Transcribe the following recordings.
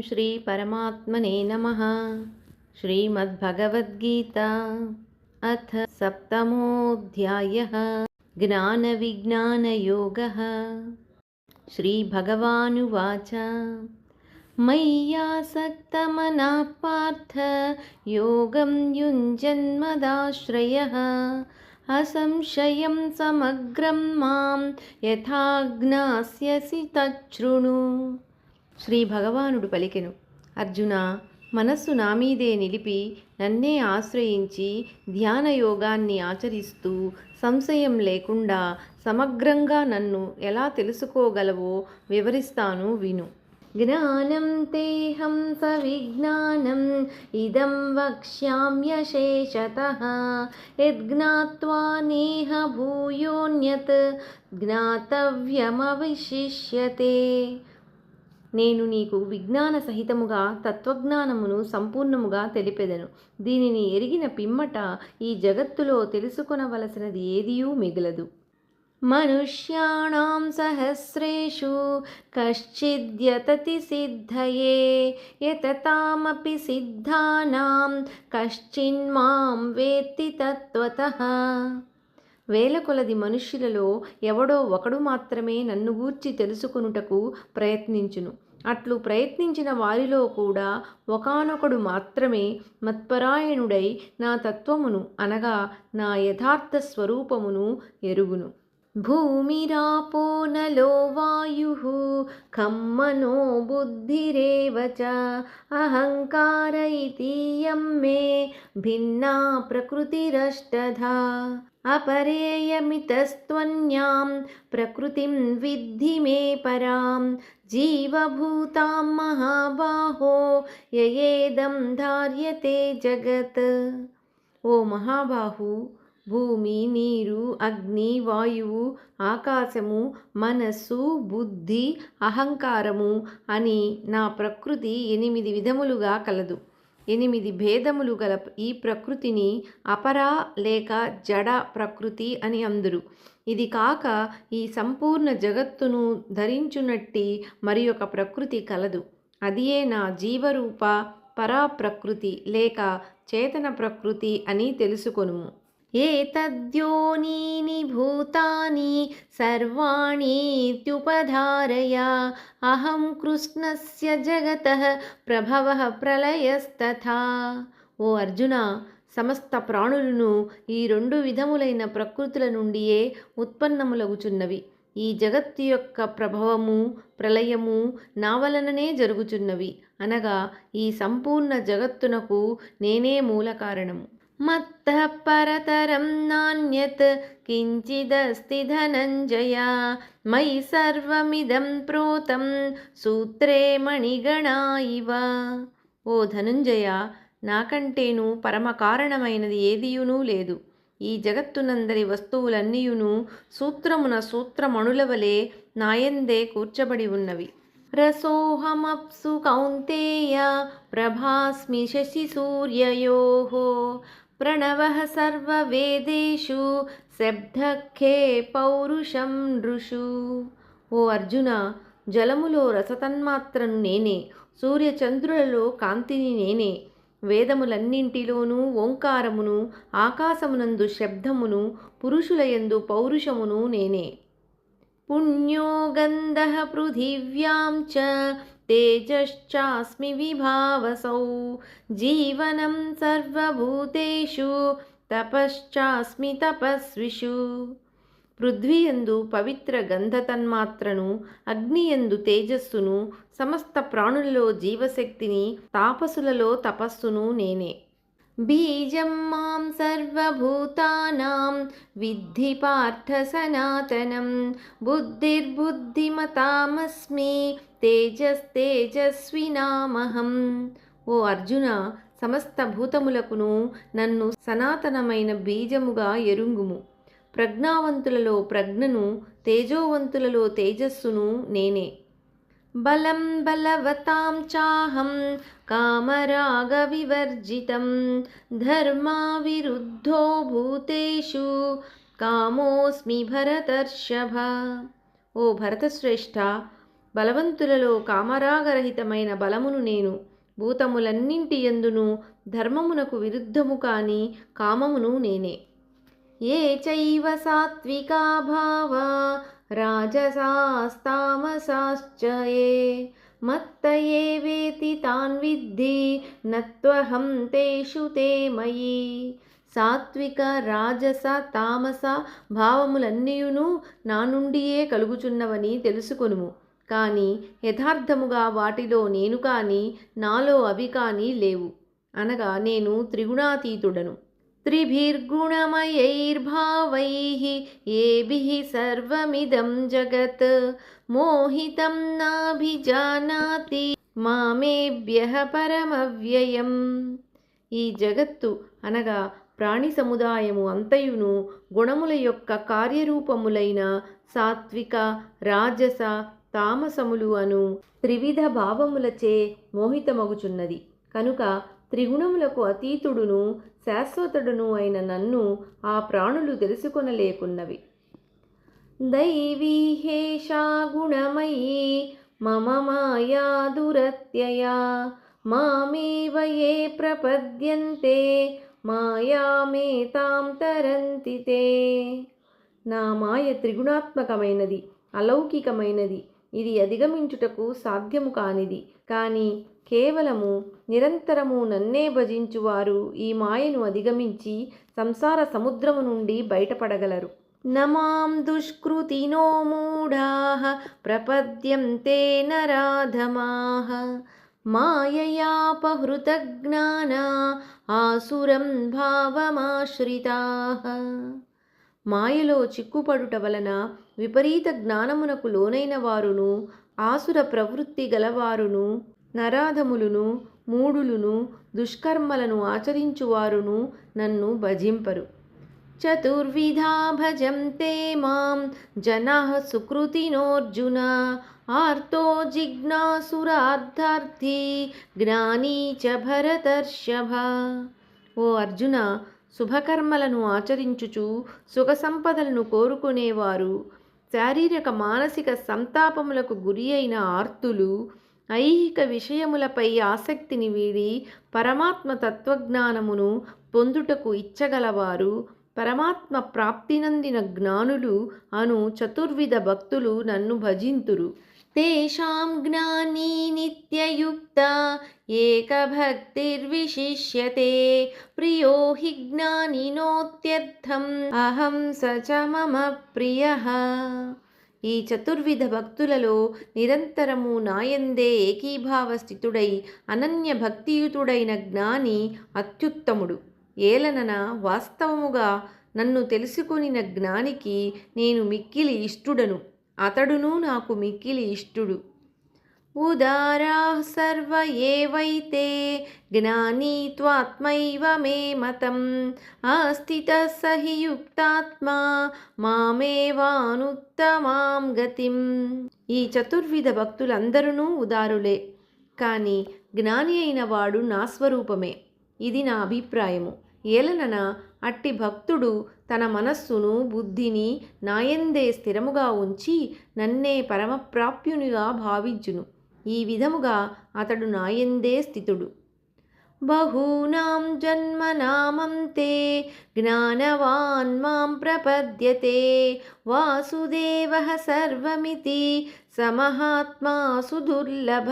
श्रीपरमात्मने नमः। श्रीमद्भगवद्गीता अथ सप्तमोऽध्यायः। ज्ञानविज्ञानयोगः। श्रीभगवानुवाच। मयि पार्थ योगं युञ्जन्मदाश्रयः। असंशयं समग्रं मां यथा ज्ञास्यसि तच्छृणु। శ్రీ భగవానుడు పలికెను. అర్జున మనస్సు నా మీదే నిలిపి నన్నే ఆశ్రయించి ధ్యాన యోగాన్ని ఆచరిస్తూ సంశయం లేకుండా సమగ్రంగా నన్ను ఎలా తెలుసుకోగలవో వివరిస్తాను విను. జ్ఞానం తేహం సవిజ్ఞానం ఇదం వక్ష్యామ్యశేషత యద్జ్ఞాత్వా నేహ భూయోన్యత్ జ్ఞాతవ్యమవిశిష్యతే. నేను నీకు విజ్ఞాన సహితముగా తత్వజ్ఞానమును సంపూర్ణముగా తెలిపెదను. దీనిని ఎరిగిన పిమ్మట ఈ జగత్తులో తెలుసుకొనవలసినది ఏదియూ మిగలదు. మనుష్యాణం సహస్రేషు కశ్చిద్యతతి సిద్ధయే యతతామపి సిద్ధానాం కశ్చిన్మాం వేత్తి తత్వత. వేల కొలది మనుష్యులలో ఎవడో ఒకడు మాత్రమే నన్ను గూర్చి తెలుసుకొనుటకు ప్రయత్నించును. అట్లు ప్రయత్నించిన వారిలో కూడా ఒకానొకడు మాత్రమే మత్పరాయణుడై నా తత్వమును అనగా నా యథార్థ స్వరూపమును ఎరుగును. भूमिरापो नलो वायुः खं मनो बुद्धिरेव च। अहङ्कार इति यं मे भिन्ना प्रकृतिरष्टधा। अपरेयमितस्त्वन्यां प्रकृतिं विद्धि मे परां। जीवभूतां महाबाहो ययेदं धार्यते जगत्। ओ महाबाहु భూమి నీరు అగ్ని వాయువు ఆకాశము మనస్సు బుద్ధి అహంకారము అని నా ప్రకృతి ఎనిమిది విధములుగా కలదు. ఎనిమిది భేదములు గల ఈ ప్రకృతిని అపరా లేక జడ ప్రకృతి అని అందురు. ఇది కాక ఈ సంపూర్ణ జగత్తును ధరించునట్టి మరి ఒక ప్రకృతి కలదు. అదియే నా జీవరూప పరా ప్రకృతి లేక చేతన ప్రకృతి అని తెలుసుకొనుము. एतद्योनीनि భూతాని సర్వాణీత్యుపధారయ అహం కృష్ణస్య జగత ప్రభవ ప్రళయస్తథా ఓ అర్జున సమస్త ప్రాణులను ఈ రెండు విధములైన ప్రకృతుల నుండియే ఉత్పన్నములగుచున్నవి. ఈ జగత్తు యొక్క ప్రభవము ప్రళయము నా వలననే జరుగుచున్నవి. అనగా ఈ సంపూర్ణ జగత్తునకు నేనే మూల కారణము మత్తః పరతరం నాణ్యత్ కించిదస్తి ధనంజయ మయి సర్వమిదం ప్రోతం సూత్రే మణిగణా ఇవ ఓ ధనుంజయ నాకంటేను పరమ కారణమైనది ఏదియునూ లేదు ఈ జగత్తునందరి వస్తువులన్నీయును సూత్రమున సూత్రమణులవలే నాయందే కూర్చబడి ఉన్నవి. రసోహమప్సు కౌంతేయ ప్రభాస్మి శశి సూర్యయోహో ప్రణవः సర్వవేదేషు శబ్దఖే పౌరుషం నృషు ఓ అర్జున జలములో రసతన్మాత్రను నేనే సూర్యచంద్రులలో కాంతిని నేనే. వేదములన్నింటిలోనూ ఓంకారమును ఆకాశమునందు శబ్దమును పురుషులయందు పౌరుషమును నేనే. పుణ్యోగంధః పృథివ్యాం చ తేజశ్చాస్మి విభావసౌ. జీవనం సర్వభూతేషు తపశ్చాస్మి తపస్విషు. పృథ్వీయందు పవిత్ర గంధతన్మాత్రను అగ్నియందు తేజస్సును సమస్త ప్రాణులలో జీవశక్తిని తాపసులలో తపస్సును నేనే. బీజం మాం సర్వభూతానాం విద్ధి పార్థ సనాతనం. బుద్ధిర్బుద్ధిమతామస్మి తేజస్తేజస్వినామహం ఓ అర్జున సమస్త భూతములకును నన్ను సనాతనమైన బీజముగా ఎరుంగుము. ప్రజ్ఞావంతులలో ప్రజ్ఞను తేజోవంతులలో తేజస్సును నేనే. బలం బలవతాం చాహం కామరాగవివర్జితం. ధర్మా విరుద్ధో భూతేషు కామోస్మి భరతర్షభ. ఓ భరతశ్రేష్ఠ బలవంతులలో కామరాగరహితమైన బలమును నేను భూతములన్నింటి ఎందును ధర్మమునకు విరుద్ధము కాని కామమును నేనే. ఏ చైవ సాత్వికా భావా రాజసాస్తామసాశ్చయే మత్తయే మత్త వేతి తాన్ విద్ధి నత్వహం తేషు తే మయి. సాత్విక రాజస తామస భావములన్నీయును నా నుండియే కలుగుచున్నవని తెలుసుకొనుము. కానీ యథార్థముగా వాటిలో నేను కానీ నాలో అవి కానీ లేవు. అనగా నేను త్రిగుణాతీతుడను. త్రిభిర్గుణమయైర్భావైः ఏభి సర్వమిదం జగత్. మోహితం నాభిజానాతి మామేభ్యః పరమవ్యయం. ఈ జగత్తు అనగా ప్రాణి సముదాయము అంతయును గుణముల యొక్క కార్యరూపములైన సాత్విక రాజస తామసములు అను త్రివిధ భావములచే మోహితమగుచున్నది. కనుక త్రిగుణములకు అతీతుడును శాశ్వతుడును అయిన నన్ను ఆ ప్రాణులు తెలుసుకొనలేకున్నవి. దైవీహేషా గుణమయీ మమ మాయా దురత్యయా మామేవ ఏ ప్రపద్యంతే మాయామే తాం తరంతితే. నా మాయ త్రిగుణాత్మకమైనది అలౌకికమైనది ఇది అధిగమించుటకు సాధ్యము కానిది. కానీ కేవలము నిరంతరము నన్నే భజించువారు ఈ మాయను అధిగమించి సంసార సముద్రము నుండి బయటపడగలరు. నమాం దుష్కృతినో మూఢా ప్రపద్యంతే నరాధమాః. మాయయాపహృతజ్ఞానా ఆసురం భావమాశ్రితాః. మాయలో చిక్కుపడుట వలన విపరీత జ్ఞానమునకు లోనైన వారును ఆసుర ప్రవృత్తి గలవారును నరాధములును మూడులును దుష్కర్మలను ఆచరించువారును నన్ను భజింపరు. చతుర్విధా భజంతే మాం జనా సుకృతినోర్జున ఆర్తో జిజ్ఞాసురార్థార్థి జ్ఞానీ చ భరతర్షభ. ఓ అర్జున శుభకర్మలను ఆచరించుచు సుఖ సంపదలను కోరుకునేవారు. శారీరక మానసిక సంతాపములకు గురి అయిన ఆర్తులు ఐహిక విషయములపై ఆసక్తిని వీడి పరమాత్మ తత్వజ్ఞానమును పొందుటకు ఇచ్చగలవారు. పరమాత్మ ప్రాప్తినందిన జ్ఞానులు అను చతుర్విధ భక్తులు నన్ను భజింతురు. తేషాం జ్ఞానీ నిత్యయుక్త ఏకభక్తిర్విశిష్యతే ప్రియో హి జ్ఞానినోత్యర్థం అహం స చ మమ ప్రియ ఈ చతుర్విధ భక్తులలో నిరంతరము నాయందే ఏకీభావ స్థితుడై అనన్య భక్తియుతుడైన జ్ఞాని అత్యుత్తముడు. ఏలనన వాస్తవముగా నన్ను తెలుసుకొనిన జ్ఞానికి నేను మిక్కిలి ఇష్టుడను. అతడును నాకు మిక్కిలి ఇష్టుడు. ఉదారా సర్వ ఏవైతే జ్ఞానీ త్వాత్మైవ మే మతం ఆస్థిత సహియుక్తాత్మా మామేవానుత్తమాం గతిం. ఈ చతుర్విధ భక్తులందరూ ఉదారులే కానీ జ్ఞాని అయిన వాడు నా స్వరూపమే. ఇది నా అభిప్రాయము. ఏలనన అట్టి భక్తుడు తన మనస్సును బుద్ధిని నాయందే స్థిరముగా ఉంచి నన్నే పరమప్రాప్యునిగా భావించును. ఈ విధముగా అతడు నాయందే స్థితుడు. బహూనాం జన్మనామంతే జ్ఞానవాన్ మాం ప్రపద్యతే వాసుదేవ సర్వమితి సమహాత్మా సుదుర్లభ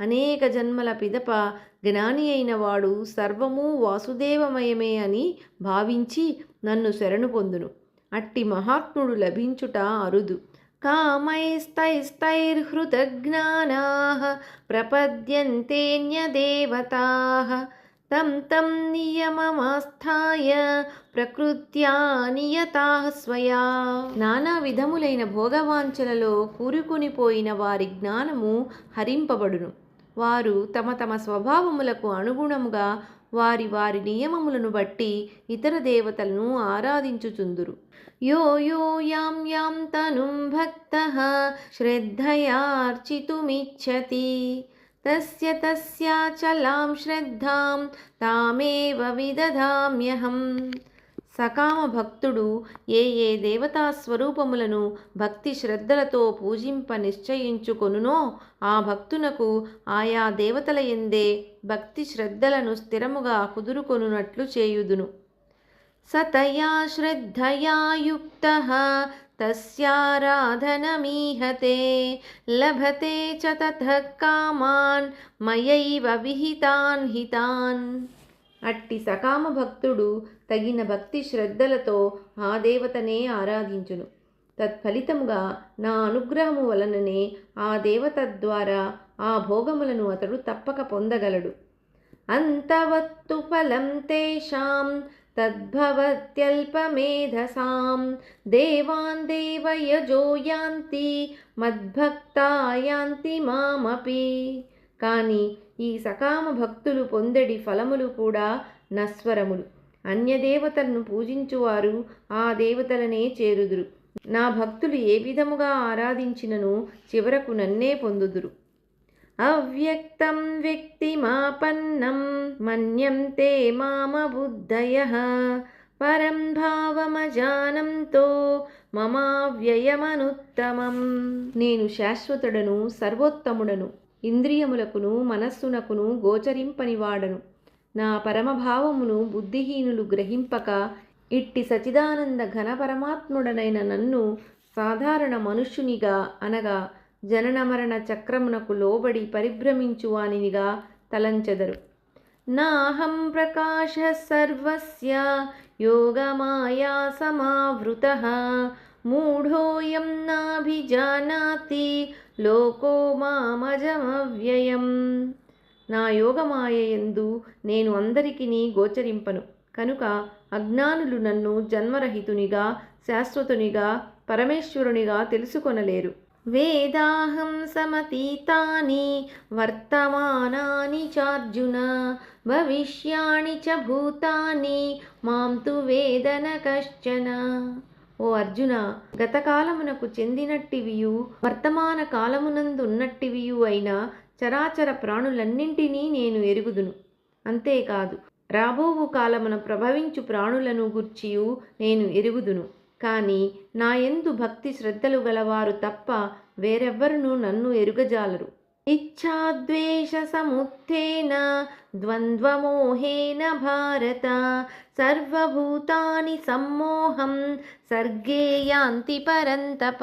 అనేక జన్మల పిదప జ్ఞాని అయిన వాడు సర్వము వాసుదేవమయమే అని భావించి నన్ను శరణు పొందును. అట్టి మహాత్ముడు లభించుట అరుదు. కామైస్తైస్తైర్హృతజ్ఞానా ప్రపద్యంతేన్యదేవతా తం తం నియమమాస్థాయ ప్రకృత్యా నియతా స్వయా. నానా విధములైన భోగవాంఛలలో కూరుకునిపోయిన వారి జ్ఞానము హరింపబడును. వారు తమ తమ స్వభావములకు అనుగుణముగా వారి వారి నియమములను బట్టి ఇతర దేవతలను ఆరాధించుచుందురు. యో యో యాం యాం తనుం భక్త శ్రద్ధయార్చితుమిచ్చతి. తస్య తస్యాచలాం శ్రద్ధాం తామేవ విదధామ్యహం. సకామ భక్తుడు ఏ ఏ దేవతా స్వరూపములను భక్తి శ్రద్ధలతో పూజింప నిశ్చయించుకొనునో ఆ భక్తునకు ఆయా దేవతల ఎందే భక్తి శ్రద్ధలను స్థిరముగా కుదురుకొనున్నట్లు చేయుదును. సతయా శ్రద్ధయా యుక్త తస్యారాధనమీహతే లభతే చ తతః కామాన్ మయైవ విహితాన్ హితాన్. అట్టి సకామ భక్తుడు తగిన భక్తి శ్రద్ధలతో ఆ దేవతనే ఆరాధించును. తత్ఫలితముగా నా అనుగ్రహము వలననే ఆ దేవత ద్వారా ఆ భోగములను అతడు తప్పక పొందగలడు. అంతవత్తు ఫలం తేషాం తద్భవత్యల్పమేధసాం. దేవాన్ దేవయజో యాంతి మద్భక్తా యాంతి మామపి. కానీ ఈ సకామ భక్తులు పొందడి ఫలములు కూడా నస్వరములు అన్యదేవతలను పూజించువారు ఆ దేవతలనే చేరుదురు. నా భక్తులు ఏ విధముగా ఆరాధించినను చివరకు నన్నే పొందుదురు. అవ్యక్తం వ్యక్తిమాపన్నం మన్యంతే మామ బుద్ధయ పరం భావమజానంతో మమావ్యయమనుత్తమం. నేను శాశ్వతుడను సర్వోత్తముడను ఇంద్రియములకును మనస్సునకును గోచరింపనివాడను. నా పరమభావమును బుద్ధిహీనులు గ్రహింపక ఇట్టి సచిదానంద ఘన పరమాత్ముడనైన నన్ను సాధారణ మనుష్యునిగా అనగా జనన మరణ చక్రమునకు లోబడి పరిభ్రమించువానినిగా తలంచెదరు. నాహం ప్రకాశ సర్వస్య యోగమాయా సమావృత మూఢోయం నాభిజానాతి లోకో మామజమవ్యయం. నా యోగమాయయందు నేను అందరికిని గోచరింపను. కనుక అజ్ఞానులు నన్ను జన్మరహితునిగా శాశ్వతునిగా పరమేశ్వరునిగా తెలుసుకొనలేరు. వేదాహం సమతీతాని వర్తమానాని చార్జున భవిష్యాణి చ భూతాని మాం తు వేదన కశ్చన. ఓ అర్జున గతకాలమునకు చెందినట్టివియు వర్తమాన కాలమునందున్నట్టివియు అయిన చరాచర ప్రాణులన్నింటినీ నేను ఎరుగుదును. అంతేకాదు రాబోవు కాలమున ప్రభవించు ప్రాణులను గుర్చియు నేను ఎరుగుదును. కానీ నా యందు భక్తి శ్రద్ధలు గలవారు తప్ప వేరెవ్వరును నన్ను ఎరుగజాలరు. ఇచ్ఛాద్వేష ద్వంద్వమోహేన భారత సర్వభూతాని సమ్మోహం సర్గే యాంతి పరంతప.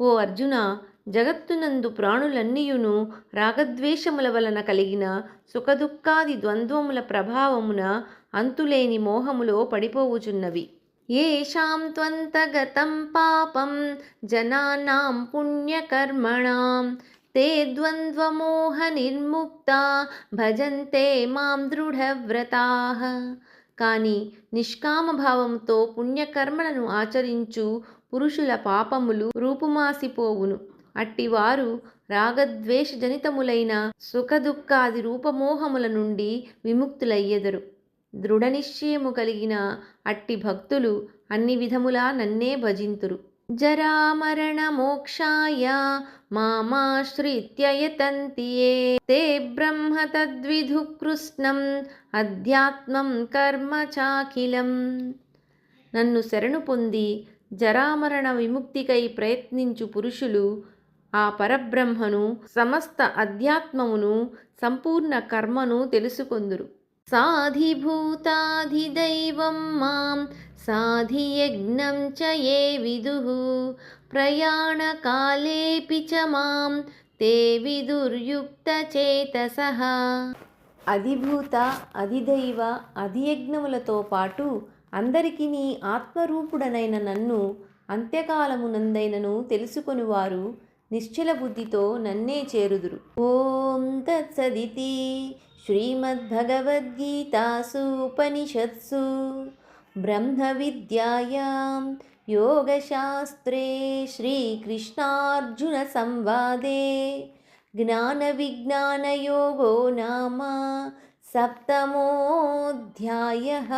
ఓ అర్జున జగత్తునందు ప్రాణులన్నీయును రాగద్వేషముల వలన కలిగిన సుఖదుఖాది ద్వంద్వముల ప్రభావమున అంతులేని మోహములో పడిపోవుచున్నవి. ఏషాం త్వంతగతం పాపం జనానాం పుణ్యకర్మణాం తే ద్వంద్వమోహ నిర్ముక్త భజంతే మాం దృఢవ్రతా. కానీ నిష్కామభావంతో పుణ్యకర్మలను ఆచరించు పురుషుల పాపములు రూపుమాసిపోవును. అట్టివారు రాగద్వేషజనితములైన సుఖదుఖాది రూపమోహముల నుండి విముక్తులయ్యెదరు. దృఢనిశ్చయము కలిగిన అట్టి భక్తులు అన్ని విధములా నన్నే భజింతురు. జరామరణ మోక్షాయ మామాశ్రిత్యయతంతి తే బ్రహ్మ తద్విధు కృష్ణం అధ్యాత్మం కర్మ చాఖిలం. నన్ను శరణు పొంది జరామరణ విముక్తికై ప్రయత్నించు పురుషులు ఆ పరబ్రహ్మను సమస్త అధ్యాత్మమును సంపూర్ణ కర్మను తెలుసుకొందురు. సాధిభూతాధిదైవం మాం సాధియజ్ఞం చ ఏ విదు ప్రయాణకాలేపి చ మాం తే విదుర్యుక్తచేతసః అధిభూత అధిదైవ అధియజ్ఞములతో పాటు అందరికీ నీ ఆత్మరూపుడనైన నన్ను అంత్యకాలమునందైనను తెలుసుకొనివారు నిశ్చల బుద్ధితో నన్నే చేరుదురు. ఓం తత్సదితి శ్రీమద్భగవద్గీతాసూపనిషత్సు బ్రహ్మ విద్యాయాం యోగశాస్త్రే శ్రీకృష్ణార్జున సంవాదే జ్ఞానవిజ్ఞానయోగో నామ సప్తమోऽధ్యాయः